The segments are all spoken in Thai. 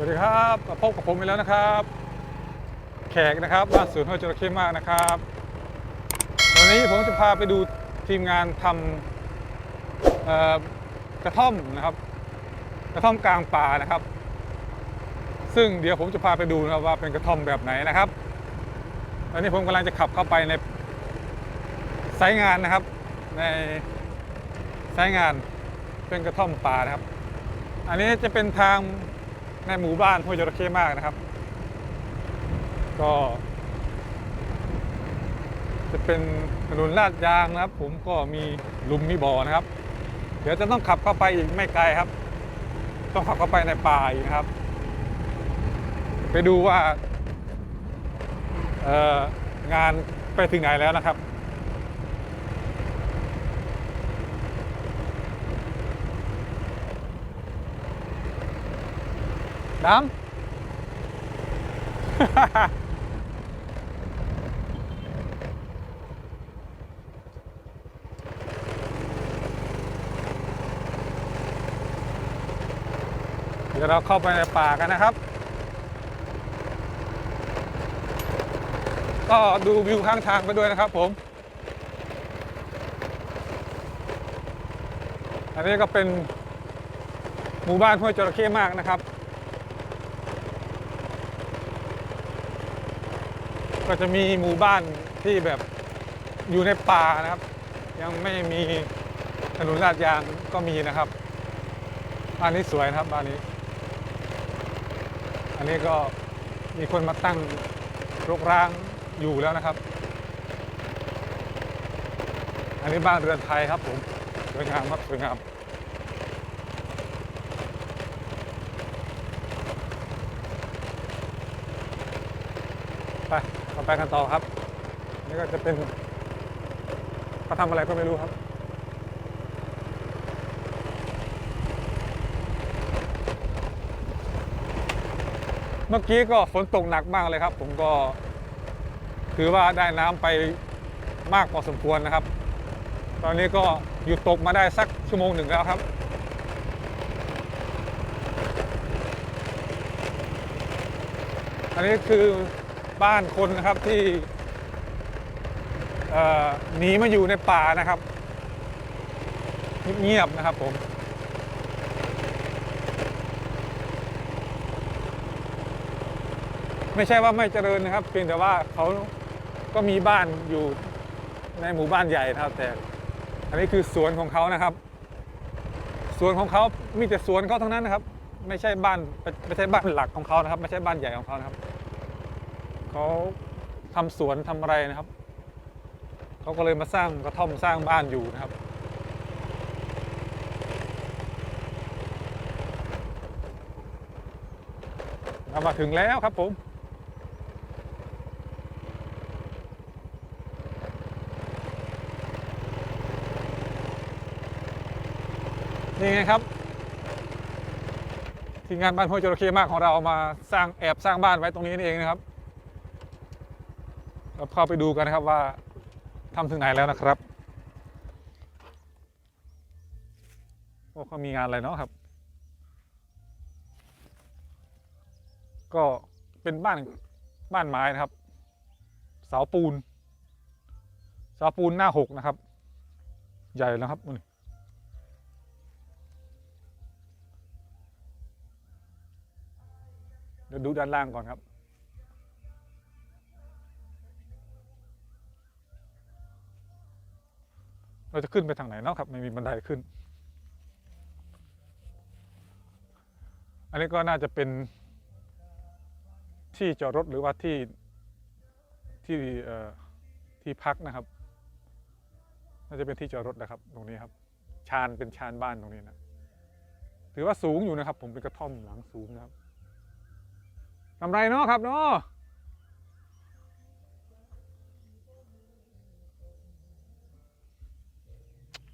สวัสดีครับพบกับผมอีกแล้วนะครับ แขกนะครับบ้านสวนห้วยจระเข้มากนะครับ วันนี้ผมจะพาไปดูทีมงานทำกระท่อมนะครับ กระท่อมกลางป่านะครับ ซึ่งเดี๋ยวผมจะพาไปดูนะครับว่าเป็นกระท่อมแบบไหนนะครับตอนนี้ผมกำลังจะขับเข้าไปในไซต์งานนะครับ ในไซต์งานเป็นกระท่อมป่านะครับ อันนี้จะเป็นทาง ในหมู่บ้านห้วยจระเข้มากนะครับ ก็ จะเป็นถนนลาดยางนะครับ ผมก็มีหลุมมีบ่อนะครับ เดี๋ยวจะต้องขับเข้าไปอีกไม่ไกลครับ ต้องขับเข้าไปในป่าอีกนะครับ ไปดูว่างานไปถึงไหนแล้วนะครับ ดำเดี๋ยวเราเข้าไปในป่ากันนะครับ ก็ดูวิวข้างทางไปด้วยนะครับผม อันนี้ก็เป็นหมู่บ้านห้วยจระเข้มากนะครับ ก็จะมีหมู่บ้านที่แบบอยู่ในป่านะครับ ยังไม่มีถนนลาดยางก็มีนะครับบ้านนี้สวยนะครับบ้านนี้ อันนี้ก็มีคนมาตั้งรกร้างอยู่แล้วนะครับ อันนี้บ้านเรือนไทยครับผมสวยงามครับสวยงาม ไปเรา ไปกันต่อครับ นี่ก็จะเป็นเขาทำอะไรก็ไม่รู้ครับเมื่อกี้ก็ฝนตกหนักมากเลยครับ ผมก็ถือว่าได้น้ำไปมากพอสมควรนะครับ ตอนนี้ก็หยุดตกมาได้สักชั่วโมงหนึ่งแล้วครับ อันนี้คือ บ้านคนนะครับที่หนีมาอยู่ในป่านะครับเงียบนะครับผมไม่ใช่ว่าไม่เจริญนะครับ เพียงแต่ว่าเขาก็มีบ้านอยู่ในหมู่บ้านใหญ่นะครับ แต่อันนี้คือสวนของเขานะครับ สวนของเขามีแต่สวนเขาทั้งนั้นนะครับ ไม่ใช่บ้านไม่ใช่บ้านหลักของเขานะครับ ไม่ใช่บ้านใหญ่ของเขานะครับ เขาทำสวนทำอะไรนะครับ เขาก็เลยมาสร้างกระท่อมสร้างบ้านอยู่นะครับ เรามาถึงแล้วครับผมนี่ไงครับ ทีมงานบ้านห้วยจระเข้มากของเรามาสร้างแอบสร้างบ้านไว้ตรงนี้นี่เองนะครับ เราเข้าไปดูกันนะครับว่าทำถึงไหนแล้วนะครับโอ้เขามีงานอะไรเนาะครับ ก็เป็นบ้านบ้านไม้นะครับ เสาปูนเสาปูนหน้าหกนะครับ ใหญ่แล้วครับนี่เดี๋ยวดูด้านล่างก่อนครับ เราจะขึ้นไปทางไหนเนาะครับ ไม่มีบันไดขึ้น อันนี้ก็น่าจะเป็นที่จอดรถหรือว่าที่ที่ที่พักนะครับ น่าจะเป็นที่จอดรถนะครับ ตรงนี้ครับ ชานเป็นชานบ้านตรงนี้นะถือว่าสูงอยู่นะครับ ผมเป็นกระท่อมหลังสูงนะครับทำไรเนาะครับเนาะ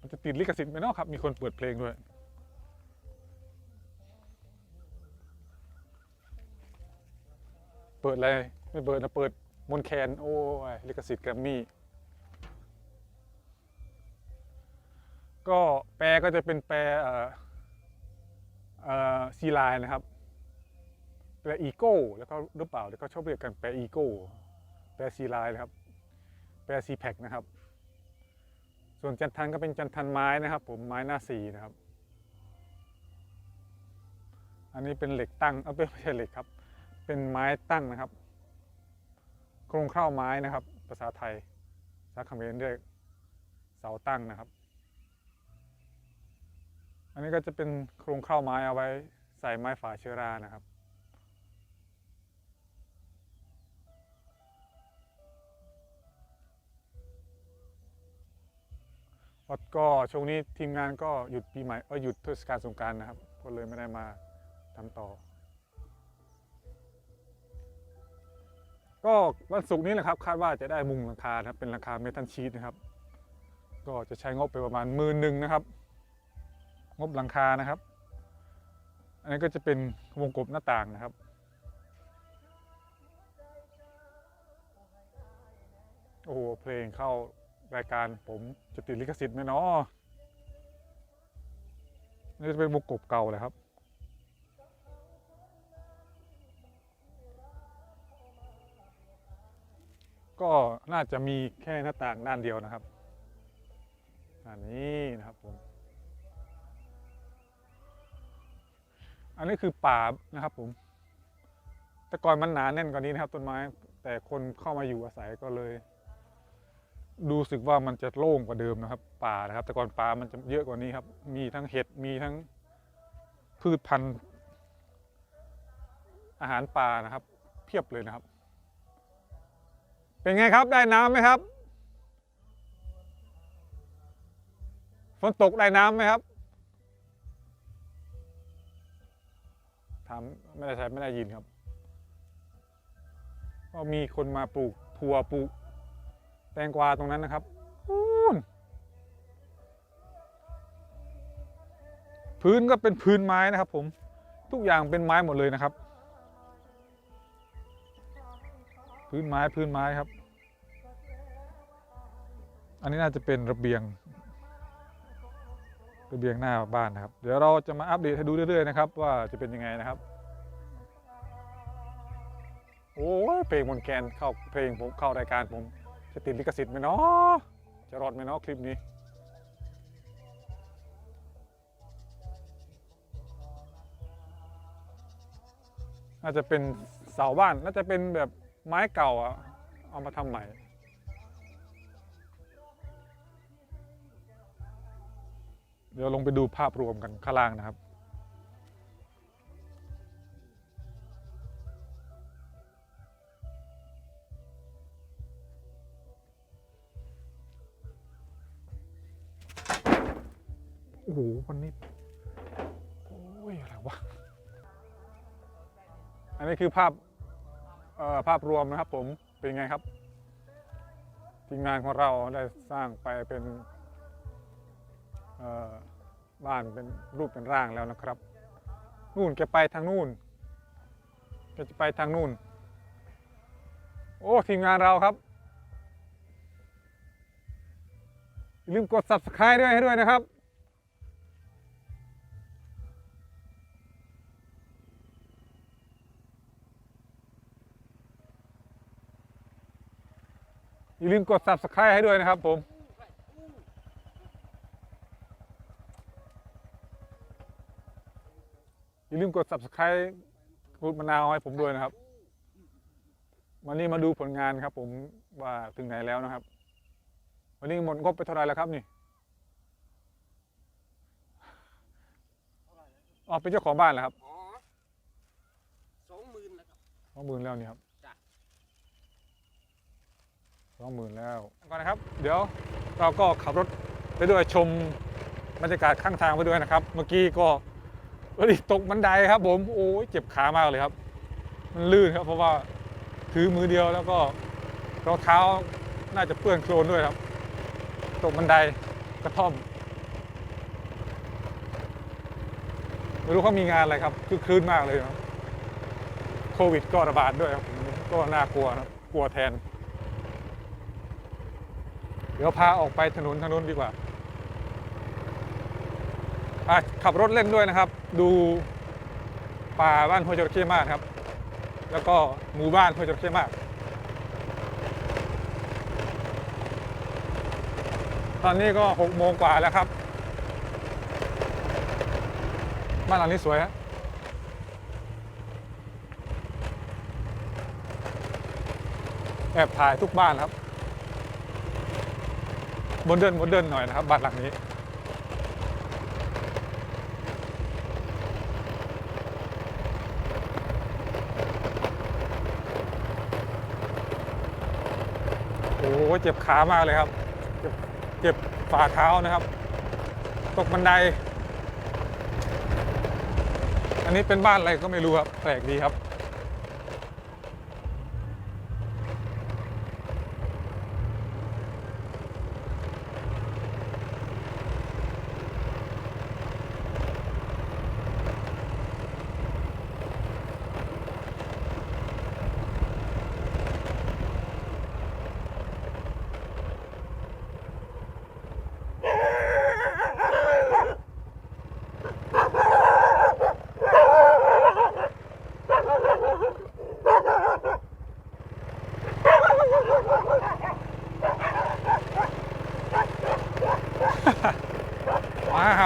มันจะติดลิขสิทธิ์ไหมเนาะครับ มีคนเปิดเพลงด้วย เปิดอะไร ไม่เปิดนะเปิดมนแคน โอ้ยลิขสิทธิ์แกรมมี่ ก็แปลก็จะเป็นแปลเอ่อเอ่อซีไลน์นะครับ แปรอีโก้ แล้วก็หรือเปล่าแล้วก็ชอบเรียกกันแปรอีโก้ แปรซีไลน์นะครับ แปรซีแพคนะครับ ส่วนจันทันก็เป็นจันทันไม้นะครับ ผมไม้หน้าสีนะครับ อันนี้เป็นเหล็กตั้งเออไม่ใช่เหล็กครับ เป็นไม้ตั้งนะครับโครงเข้าไม้นะครับ ภาษาไทยภาษาเขมรเรียกเสาตั้งนะครับ อันนี้ก็จะเป็นโครงเข้าไม้เอาไว้ใส่ไม้ฝาเชื้อรานะครับ ก็ช่วงนี้ทีมงานก็หยุดปีใหม่เออหยุดเทศกาลสงกรารนะครับ ก็เลยไม่ได้มาทำต่อ ก็วันศุกร์นี้แหละครับ คาดว่าจะได้มุงหลังคานะครับเป็นหลังคาเมทัลชีตนะครับ ก็จะใช้งบไปประมาณหมื่นหนึ่งนะครับ งบหลังคานะครับ อันนี้ก็จะเป็นวงกบหน้าต่างนะครับโอ้โหเพลงเข้า รายการผมจะติดลิขสิทธิ์ไหมเนาะนี่จะเป็นวงกบเก่าเลยครับ ก็น่าจะมีแค่หน้าต่างด้านเดียวนะครับอันนี้นะครับผม อันนี้คือป่านะครับผม แต่ก่อนมันหนาแน่นกว่านี้นะครับต้นไม้ แต่คนเข้ามาอยู่อาศัยก็เลย ดูสึกว่ามันจะโล่งกว่าเดิมนะครับป่านะครับ แต่ก่อนป่ามันจะเยอะกว่านี้ครับ มีทั้งเห็ดมีทั้งพืชพันธุ์ อาหารป่านะครับ เพียบเลยนะครับ เป็นไงครับได้น้ำไหมครับฝนตกได้น้ำไหมครับถามไม่ได้ใช้ไม่ได้ยินครับ ก็มีคนมาปลูกถั่วปลูก งกวาตรงนั้นนะครับพื้นก็เป็นพื้นไม้นะครับ ผมทุกอย่างเป็นไม้หมดเลยนะครับ พื้นไม้พื้นไม้ครับ อันนี้น่าจะเป็นระเบียง ระเบียงหน้าบ้านนะครับ เดี๋ยวเราจะมาอัปเดตให้ดูเรื่อยๆนะครับ ว่าจะเป็นยังไงนะครับโอ้ยเพลงมนแคนเข้าเพลงผมเข้ารายการผม จะติดลิขสิทธิ์ไหมเนาะจะรอดไหมเนาะคลิปนี้ น่าจะเป็นเสาบ้าน น่าจะเป็นแบบไม้เก่าอะเอามาทำใหม่เดี๋ยวลงไปดูภาพรวมกันข้างล่างนะครับ คือภาพภาพรวมนะครับผมเป็นไงครับทีมงานของเราได้สร้างไปเป็นบ้านเป็นรูปเป็นร่างแล้วนะครับ นู่นแกไปทางนู่นแกจะไปทางนู่น โอ้ทีมงานเราครับลืมกด subscribe ด้วยให้ด้วยนะครับ อย่าลืมกด subscribe ให้ด้วยนะครับผมอย่าลืมกด subscribe กดมะนาวให้ผมด้วยนะครับ วันนี้มาดูผลงานครับ ผมว่าถึงไหนแล้วนะครับ วันนี้หมดงบไปเท่าไหร่แล้วครับนี่อ๋อเป็นเจ้าของบ้านเหรอครับอ๋อสองหมื่นแล้วครับสองหมื่นแล้วนี่ครับจ้ะ สองหมื่นแล้วก่อนนะครับ เดี๋ยวเราก็ขับรถไปด้วยชมบรรยากาศข้างทางไปด้วยนะครับ เมื่อกี้ก็เอ้ยตกบันไดครับผมโอ้ยเจ็บขามากเลยครับ มันลื่นครับ เพราะว่าถือมือเดียวแล้วก็รองเท้าน่าจะเปื้อนโคลนด้วยครับ ตกบันไดกระท่อมไม่รู้เขามีงานอะไรครับ คือคลื่นมากเลยครับโควิดก็ระบาดด้วยครับก็น่ากลัวนะกลัวแทน ดี๋ยวพาออกไปถนนทางนู้นดีกว่าขับรถเล่นด้วยนะครับ ดูป่าบ้านห้วยจระเข้มากครับ แล้วก็หมู่บ้านห้วยจระเข้มาก ตอนนี้ก็หกโมงกว่าแล้วครับ บ้านหลังนี้สวยฮะแอบถ่ายทุกบ้านครับ โมเดิร์นโมเดิร์นหน่อยนะครับบ้านหลังนี้โอ้โหเจ็บขามากเลยครับเจ็บเจ็บฝ่าเท้านะครับ ตกบันได อันนี้เป็นบ้านอะไรก็ไม่รู้ครับ แปลกดีครับ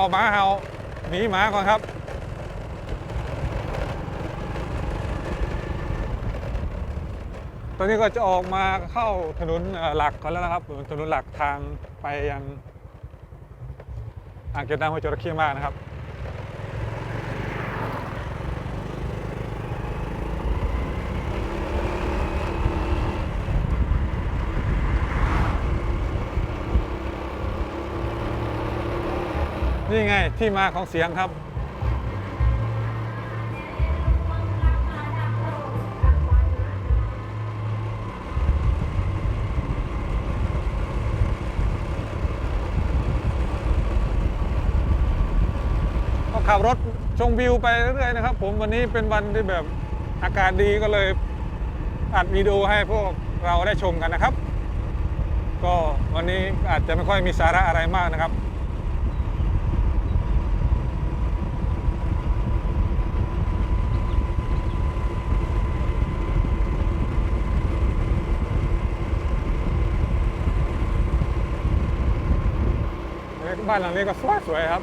าหมาเห่าหนีหมาก่อนครับตอนนี้ก็จะออกมาเข้าถนนหลักกันแล้วนะครับถนนหลักทางไปยังอ่างเก็บน้ำห้วยจระเข้มากนะครับ นี่ไงที่มาของเสียงครับ ก็ขับรถชมวิวไปเรื่อยๆนะครับ ผมวันนี้เป็นวันที่แบบอากาศดีก็เลยอัดวิดีโอให้พวกเราได้ชมกันนะครับ ก็วันนี้อาจจะไม่ค่อยมีสาระอะไรมากนะครับ บ้านหลังนี้ก็สวยๆครับ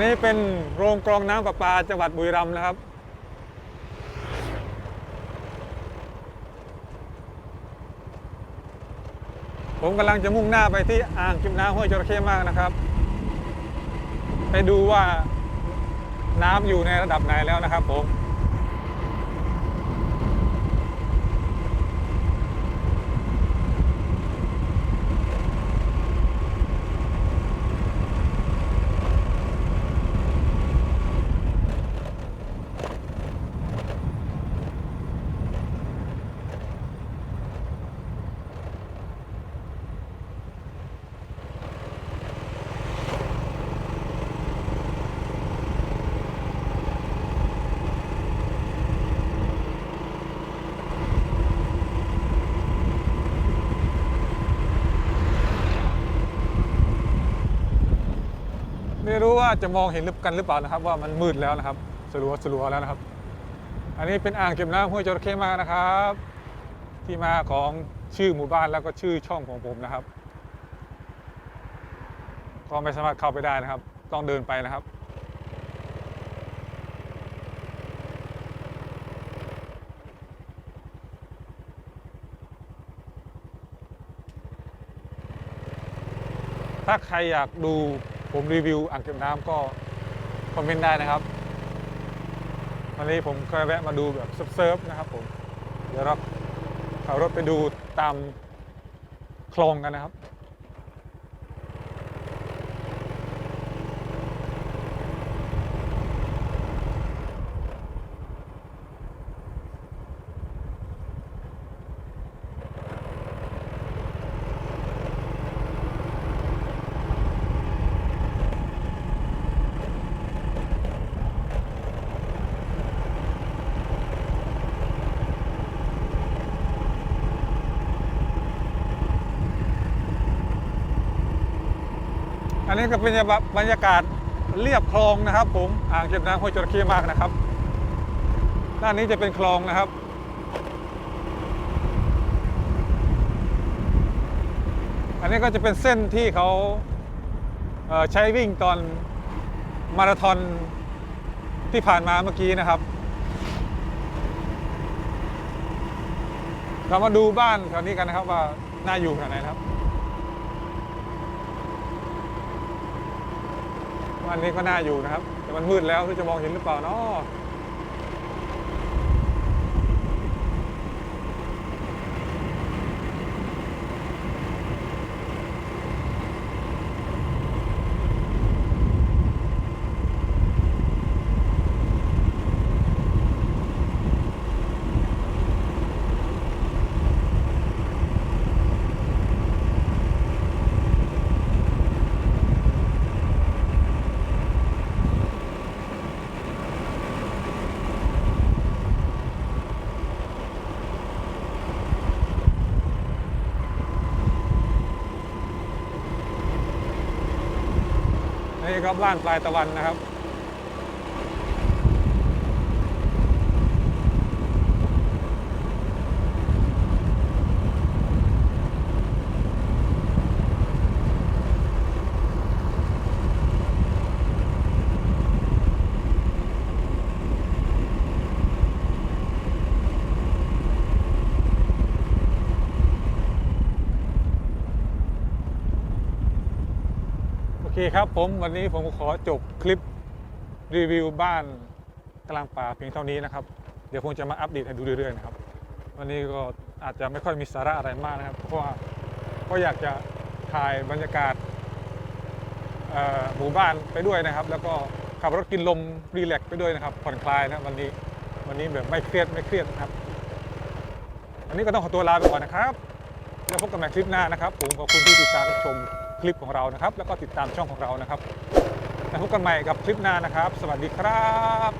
นนี้เป็นโรงกรองน้ำประปาจังหวัดบุรีรัมย์นะครับ ผมกำลังจะมุ่งหน้าไปที่อ่างเก็บน้ำห้วยจระเข้มากนะครับ ไปดูว่าน้ำอยู่ในระดับไหนแล้วนะครับผม ไม่รู้ว่าจะมองเห็นหรือกันหรือเปล่านะครับ ว่ามันมืดแล้วนะครับสลัวสลัวแล้วนะครับ อันนี้เป็นอ่างเก็บน้ำห้วยจระเข้มากนะครับ ที่มาของชื่อหมู่บ้านแล้วก็ชื่อช่องของผมนะครับก็ไม่สามารถเข้าไปได้นะครับ ต้องเดินไปนะครับ ถ้าใครอยากดู ผมรีวิวอ่างเก็บน้ำก็คอมเมนต์ได้นะครับวันนี้ผมเคยแวะมาดูแบบเซิร์ฟนะครับผมเดี๋ยวเราขับรถไปดูตามคลองกันนะครับ อันนี้ก็เป็นบรรยากาศเรียบคลองนะครับ ผมอ่างเก็บน้ำห้วยจระเข้มากนะครับ ด้านนี้จะเป็นคลองนะครับ อันนี้ก็จะเป็นเส้นที่เขาเใช้วิ่งตอนมาราธอนที่ผ่านมาเมื่อกี้นะครับ เรามาดูบ้านแถวนี้กันนะครับว่าน่าอยู่ขนาดไหนครับ อันนี้ก็น่าอยู่นะครับ แต่มันมืดแล้วที่จะมองเห็นหรือเปล่าเนาะ ครับบ้านปลายตะวันนะครับ คครับผมวันนี้ผมขอจบคลิปรีวิวบ้านกลางป่าเพียงเท่านี้นะครับ เดี๋ยวคงจะมาอัปเดตให้ดูเรื่อยๆนะครับ วันนี้ก็อาจจะไม่ค่อยมีสาระอะไรมากนะครับ เพราะว่าก็อยากจะถ่ายบรรยากาศหมู่บ้านไปด้วยนะครับ แล้วก็ขับรถกินลมรีแลกซ์ไปด้วยนะครับผ่อนคลายนะวันนี้วันนี้แบบไม่เครียดไม่เครียดนะครับวันนี้ก็ต้องขอตัวลาไปก่อนนะครับ แล้วพบกันใหม่คลิปหน้านะครับ ผมขอบคุณที่ติดตามรับชม คลิปของเรานะครับ แล้วก็ติดตามช่องของเรานะครับแล้วพบกันใหม่กับคลิปหน้านะครับ สวัสดีครับ